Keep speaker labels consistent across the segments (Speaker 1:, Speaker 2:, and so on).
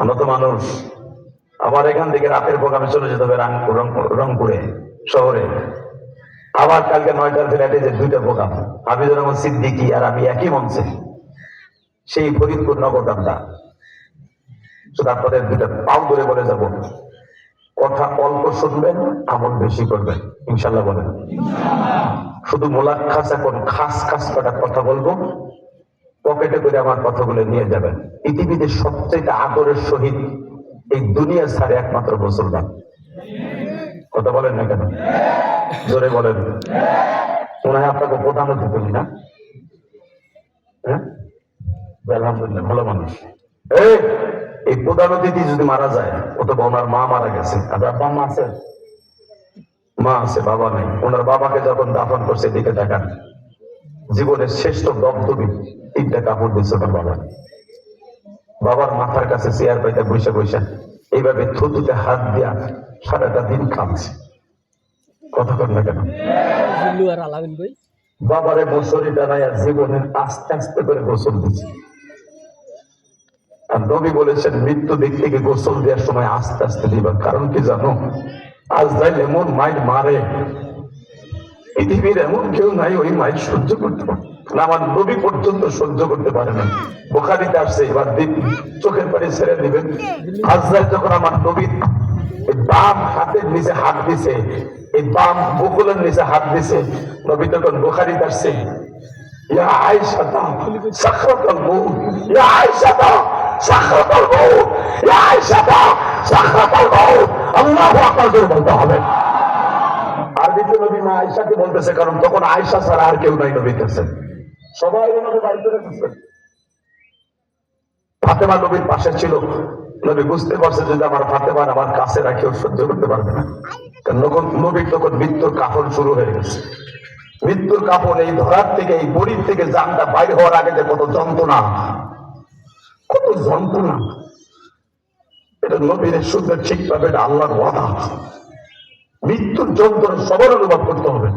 Speaker 1: আমরা তো মানুষ। আবার এখান থেকে রাতের প্রোগ্রামে চলে যেতে হবে রংপুরে, শহরে। আবার কালকে নয়টার ফ্ল্যাটে যে দুইটা প্রোগ্রাম, হাফিজুর রহমান সিদ্দিকি আর আমি একই মঞ্চে। সেই ফরিদপুর নগরকান্দা আপনাদের দুইটা পাও ধরে বলে যাব। কথা অল্প শুনবেন, আমল বেশি করবেন ইনশাল্লাহ বলেন। শুধু মোলাক্ষাস এখন খাস খাস কটা কথা বলব। পকেটে করে আমার কথাগুলো নিয়ে যাবেন। পৃথিবীতে সবচেয়ে আদরের সহিত এই দুনিয়া ছাড়ে একমাত্র মুসলমান। কথা বলেন না কেন? জোরে বলেন। মনে আপনাকে প্রধান না? হ্যাঁ? আলহামদুলিল্লাহ ভালো মানুষ। এই, এই প্রধান অতিথি যদি মারা যায় অথবা ওনার মা মারা গেছে আর বাবা মা আছে? মা আছে বাবা নেই। ওনার বাবাকে যখন দাফন করছে দিকে দেখান জীবনের শ্রেষ্ঠ দপ্তবি তিনটা কাপড় দিচ্ছে ওনার বাবা। বাবার মাথার কাছে চেয়ার পাইতে বসে বসে এইভাবে থুতুতে হাত দিয়া সারাটা দিন কাঁদছে। কথা কর না কেন? বাবারে বছরই দাঁড়ায় জীবনের আস্তে আস্তে করে গোসল দিচ্ছে। আর নবী বলেছেন মৃত্যু দিক থেকে গোসল দেওয়ার সময় আস্তে আস্তে দিবা। কারণ কি জানো? আজ যাই মন মাইট মারে। পৃথিবীর এমন কেউ নাই, ওই মাইট সহ্য করতে পারে না। আমার নবী পর্যন্ত সহ্য করতে পারে না। বোখারিতে আসছে, এবার দিন চোখের পানি ছেড়ে দিবেন। আজরাইল যখন আমার নবীর বাম হাতের নিচে হাত দিছে, এই বাম বকুলের নিচে হাত দিছে, নবী তখন বোখারিতে আসছে, ইয়া আয়েশাতা সাখরাতুল মউত, ইয়া আয়েশাতা সাখরাতুল মউত, ইয়া আয়েশাতা সাখরাতুল মউত। আল্লাহু আকবার বলতে হবে। আরবিতে নবী মা আয়েশাকে বলতেছে, কারণ তখন আয়েশা ছাড়া আর কেউ নাই নবীর কাছে। সবাই ওনাকে বাড়িতে রেখেছে ফাতেমা নবীর পাশে ছিল। নবী বুঝতে পারছে যদি আমার ফাতেমার আমার কাছে রাখেও সহ্য করতে পারবে না। নবীর তখন মৃত্যুর শুরু হয়ে গেছে। মৃত্যুর কাপড় এই ধরার থেকে, এই বড়ির থেকে জানটা বাইর হওয়ার আগে যে কত যন্ত্রণা। কত যন্ত্রণা। এটা নবীর শুদ্ধ ঠিক পাবে এটা আল্লাহর ওয়াদা। মৃত্যুর যন্ত্রণা সবার অনুভব করতে হবে।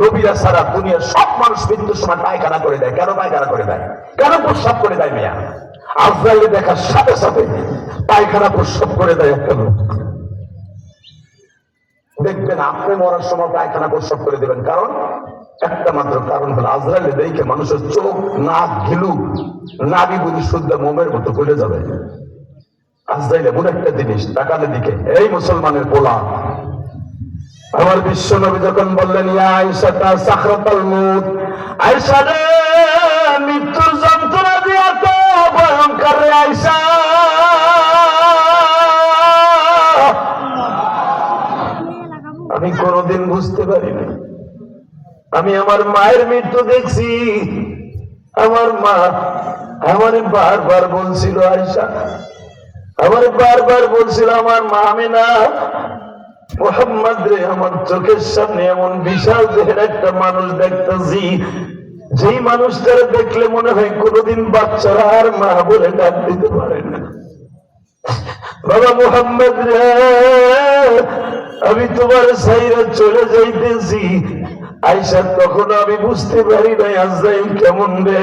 Speaker 1: নবীরা সারা দুনিয়ার সব মানুষ মৃত্যুর সময় পায়খানা করে দেয়। কেন পায়খানা করে দেয়? কেন প্রস্রাব করে দেয় মেয়া? আজরাইলে দেখার সাথে সাথে পায়খানা প্রস্রাব করে দেয় একটা লোক। দেখবেন আপনি মরার সময় পায়খানা প্রস্রাব করে দেবেন। কারণ একটা মাত্র কারণ হলো আজরাইলে দেখে মানুষের চোখ, নাক, ঘিলু নাবি বুঝি শুদ্ধ মোমের মতো খুলে যাবে। আজরাইলে এমন একটা জিনিস, তাকালে দিকে এই মুসলমানের পোলা আমার বিশ্ব নবী যখন বললেন আয়েশা রে, মৃত্যুর যন্ত্রণা দিয়া তো রে আয়েশা। আমি কোনোদিন বুঝতে পারিনি। আমি আমার মায়ের মৃত্যু দেখছি। আমার মা আমার বারবার বলছিল আয়সা আমার বারবার বলছিল, আমার মা আমি না আমার চোখের সামনে এমন বিশাল দেহের একটা মানুষ দেখতেছি। দেখলে মনে হয় কোনোদিন বাচ্চারা আর মা বলে ডাক দিতে পারে না। বাবা মোহাম্মদ রে, আমি তোমার সাইরা চলে যাইতেছি। আইসা তখন আমি বুঝতে পারি নাই আজরাইল কেমন রে।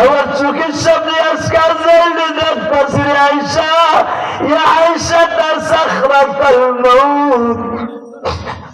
Speaker 1: আমার চোখের সামনে আজকে আজরাইল দেখতেছি রে আইসা। ইয়া আইসা তা সাখরাতাল মউত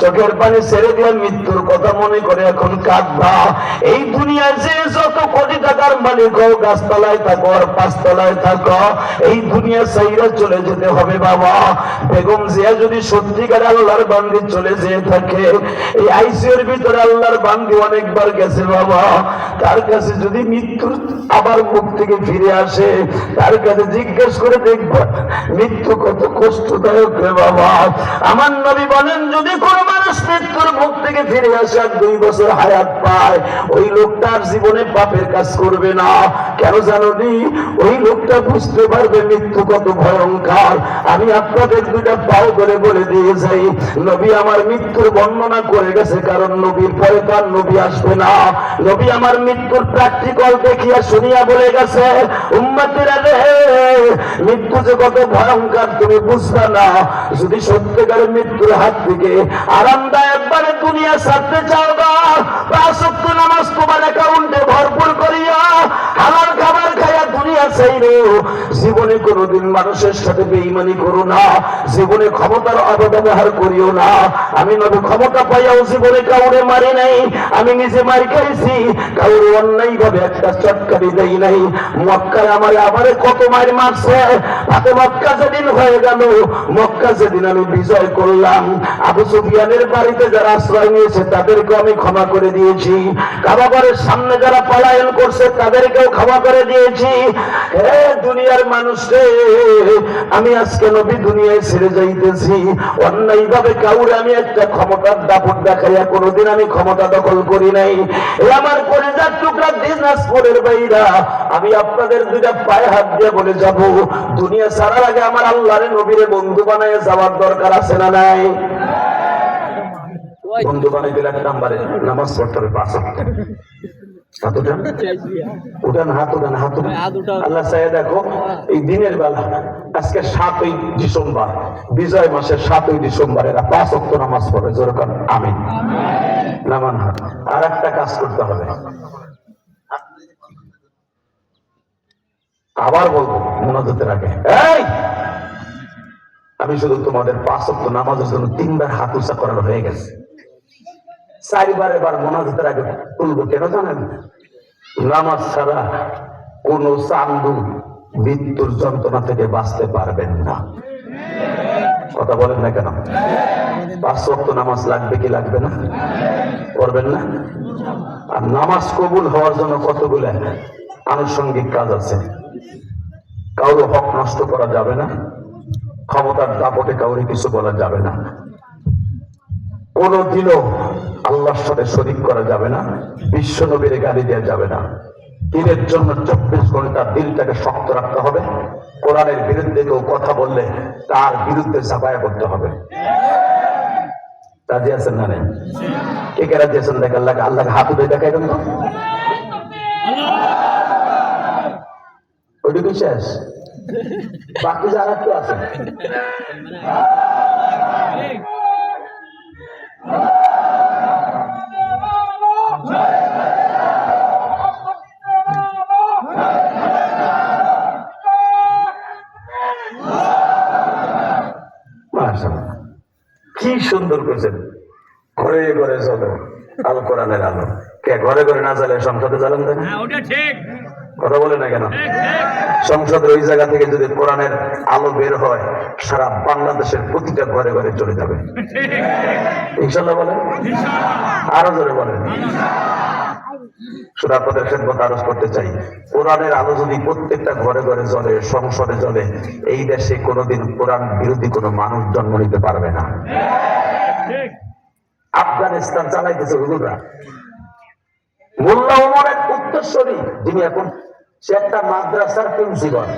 Speaker 1: চোখের পানি ছেড়ে দিয়ে মৃত্যুর কথা মনে করে এখন কাঁদবা। এই দুনিয়ার যে যত কোটি টাকার মালিক হোক, গাছতলায় থাকো আর পাঁচতলায় থাকো, এই দুনিয়া সাইরা চলে যেতে হবে বাবা। বেগম জিয়া যদি সত্যিকার আল্লাহর বান্দি চলে যেয়ে থাকে, এই আইসিওর ভিতরে আল্লাহর বান্দি অনেকবার গেছে বাবা। তার কাছে যদি মৃত্যুর আবার মুখ থেকে ফিরে আসে, তার কাছে জিজ্ঞেস করে দেখবা, মৃত্যু কত কষ্টদায়ক রে বাবা। আমার নবী বলেন, যদি কোনো মানুষ মৃত্যুর মুখ থেকে ফিরে আসে আর দুই বছর হায়াত পায়। ওই লোকটার জীবনে পাপের কাজ করবে না। কেন জানি ওই লোকটা বুঝতে পারবে মৃত্যু কত ভয়ঙ্কর। আমি আপনাদের দুইটা পাও করে বলে দিয়ে যাই। নবী আমার মৃত্যুর বর্ণনা করে গেছে, কারণ নবীর পরে তো আর নবী আসবে না। নবী আমার মৃত্যুর প্র্যাকটিক্যাল দেখিয়া শুনিয়া বলে গেছে, উম্মতিরা রে, মৃত্যু যে কত ভয়ঙ্কর, তুমি বুঝবে না। যদি সত্যিকার মৃত্যুর হাত থেকে আরামদায়ক মানে দুনিয়া ছাড়তে চাও না পাঁচক্ত নামাজ তোমার অ্যাকাউন্টে ভরপুর করিয়া হালাল খাবার চাইরো জীবনে কোনোদিন মানুষের সাথে বেইমানি করো না। জীবনে ক্ষমতার অপব্যবহার করিও না। আমি নবী ক্ষমতা পাইয়াও জীবনে কাউরে মারি নাই। আমি নিজে মারি খাইছি। কাউরে অন্যায় ভাবে একটা চটকারি দেই নাই। আমার কত মারি মারছে। মক্কা যেদিন হয়ে গেল, মক্কা যেদিন আমি বিজয় করলাম। আবু সুফিয়ানের বাড়িতে যারা আশ্রয় নিয়েছে তাদেরকে আমি ক্ষমা করে দিয়েছি। কাবাবারের সামনে যারা পলায়ন করছে, তাদেরকেও ক্ষমা করে দিয়েছি। দুনিয়ার মানুষ আমি আজকে নবী দুনিয়ায় ছেড়ে যাইতেছি। অন্যায় ভাবে কাউরে আমি একটা ক্ষমতার দাপট দেখাইয়া কোনোদিন আমি ক্ষমতা দখল করি নাই। এ আমার কলেজার টুকরা দিনাজপুরের বাইরা, আমি আপনাদের দুইটা পায়ে হাত দিয়ে বলে যাব, দুনিয়া ছাড়ার আগে আমার আল্লাহরে নবীরে বন্ধু বানায় যাওয়ার দরকার আছে না নাই? বন্ধু বানাই দিলে এক নাম্বারে, নামাজ পড়তে হবে পাঁচ। হাত উঠান উঠান হাত উঠান। হাত উঠান আল্লাহ চাই দেখো এই দিনের বেলা আজকে সাতই ডিসেম্বর বিজয় মাসের সাতই ডিসেম্বর এরা পাঁচ অক্ট নামাজ পড়ে যেরকম আমি নামান হাত। আর একটা কাজ করতে হবে। আবার বলব মোনাজতের আগে। এই! আমি শুধু তোমাদের পাঁচ অক্ট নামাজের জন্য তিনবার হাত উঁচা করানো হয়ে গেছে। চারবার এবার মোনাজতের আগে তুলবো কেন জানেন? নামাজ ছাড়া কোন চান্দু মৃত্যুর যন্ত্রণা থেকে বাঁচতে পারবেন না। কথা বলেন না কেন? পাঁচ ওয়াক্ত নামাজ লাগবে কি লাগবে না? করবেন না? আর নামাজ কবুল হওয়ার জন্য কতগুলো আনুষঙ্গিক কাজ আছে? কারও হক নষ্ট করা যাবে না, ক্ষমতার দাপটে কাউরে কিছু বলা যাবে না। কোনদিনও আল্লাহর সাথে শরিক করা যাবে না, বিশ্ব নবীর গালি দেওয়া যাবে না। দিনের জন্য চব্বিশ ঘণ্টা দিলটাকে শক্ত রাখতে হবে। কোরআনের বিরুদ্ধে কেউ কথা বললে তার বিরুদ্ধে ঝাঁপায়া করতে হবে। রাজি আছেন না নেই? কে কে রাজি আছেন? দেখ আল্লাহকে আল্লাহকে হাত উঠে ওইটুকু শেষ। বাকি যারা একটু আছে। কি সুন্দর করেছেন। ঘরে ঘরে চলো, আল কোরআনের আলো। কে ঘরে ঘরে না জ্বালে সংসদে জ্বালান দেন?
Speaker 2: ওটা ঠিক।
Speaker 1: কথা বলে না কেন? সংসদের ওই জায়গা থেকে যদি কোরআনের আলো বের হয়, সারা বাংলাদেশের প্রতিটা ঘরে ঘরে চলে যাবে। ইনশাল্লাহ বলেন? আরও জোরে বলেন। খেদমত করতে চাই। কোরআনের আলো যদি প্রত্যেকটা ঘরে ঘরে জ্বলে, সংসদে জ্বলে, এই দেশে কোনোদিন কোরআন বিরোধী কোনো মানুষ জন্ম নিতে পারবে না। আফগানিস্তান চালাইতেছে হুজুররা। মোল্লা উত্তরস্বরী যিনি এখন সে একটা মাদ্রাসার প্রিন্সিপাল।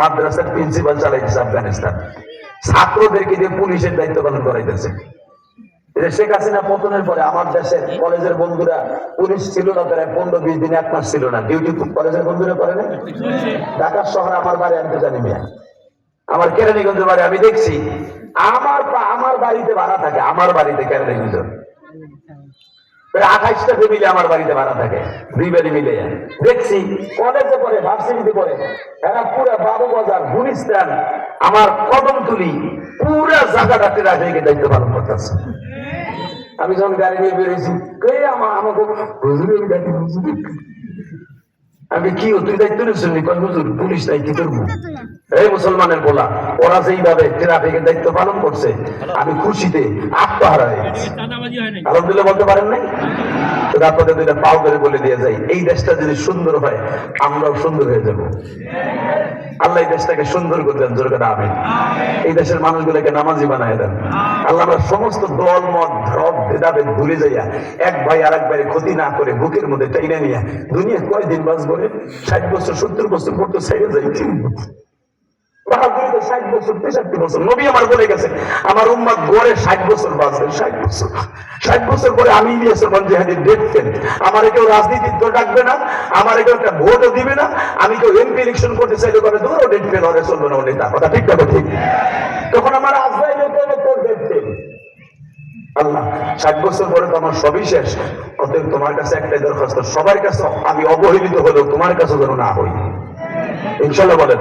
Speaker 1: মাদ্রাসার প্রিন্সিপাল চালাইতেছে আফগানিস্তান। ছাত্রদেরকে দিয়ে পুলিশের দায়িত্ব পালন করাইতেছে। শেখ হাসিনা পতনের পরে আমার দেশের কলেজের বন্ধুরা পুলিশ ছিল না, প্রায় পনেরো বিশ দিন এক মাস ছিল না। ডিউটি কলেজের বন্ধুরা করে না ঢাকার শহর আমার বাড়ি, আমি তো জানি মিয়া আমার কেরানীগঞ্জের বাড়ি আমি দেখছি। আমার আমার বাড়িতে ভাড়া থাকে, আমার বাড়িতে কেরানীগঞ্জ। প্রায় আঠাইশটা ফ্যামিলি আমার বাড়িতে ভাড়া থাকে। মিলে। দেখছি কলেজে পড়ে, ভার্সিটিতে পড়ে। এরা পুরো বাবু বাজার, গুলিস্তান। আমার কদম তুলি, পুরা জায়গাটাতে রাখে দায়িত্ব পালন করতেছে। আমি যখন গাড়ি নিয়ে বেরিয়েছি কে আমার আমাকে গাড়ি আমি, কি তুই দায়িত্ব নিচ্ছিস কয়, হুজুর, পুলিশ দায়িত্ব করব। এই মুসলমানের বলা ওরা যেইভাবে ট্রাফিকের দায়িত্ব পালন করছে আমি খুশিতে আত্মহারা হয়ে গেছি। আলহামদুলিল্লাহ বলতে পারেন নাই? আপনাদের দুইটা পাও করে বলে দিয়ে যাই এই দেশটা যদি সুন্দর হয় আমরাও সুন্দর হয়ে যাব। আল্লাহ এই দেশটাকে সুন্দর করে দেন জোর করে আমিন। এই দেশের মানুষগুলোকে নামাজি বানায় দেন। আল্লাহ আমরা সমস্ত দল মত ধরব ভেদাভেদ ভুলে যাইয়া এক ভাই আর এক ভাইয়ের ক্ষতি না করে বুকের মধ্যে টাইনে নিয়ে দুনিয়া কয়দিন বাঁচবো রে? ষাট বছর সত্তর বছর পর তো ছেড়ে যাই ঠিক আল্লাহ, ষাট বছর পরে তো আমার সবই শেষ। অতএব তোমার কাছে একটাই দরখাস্ত, সবার কাছে আমি অবহেলিত হলেও তোমার কাছে যেন না হই। ইনশাল্লাহ বলেন।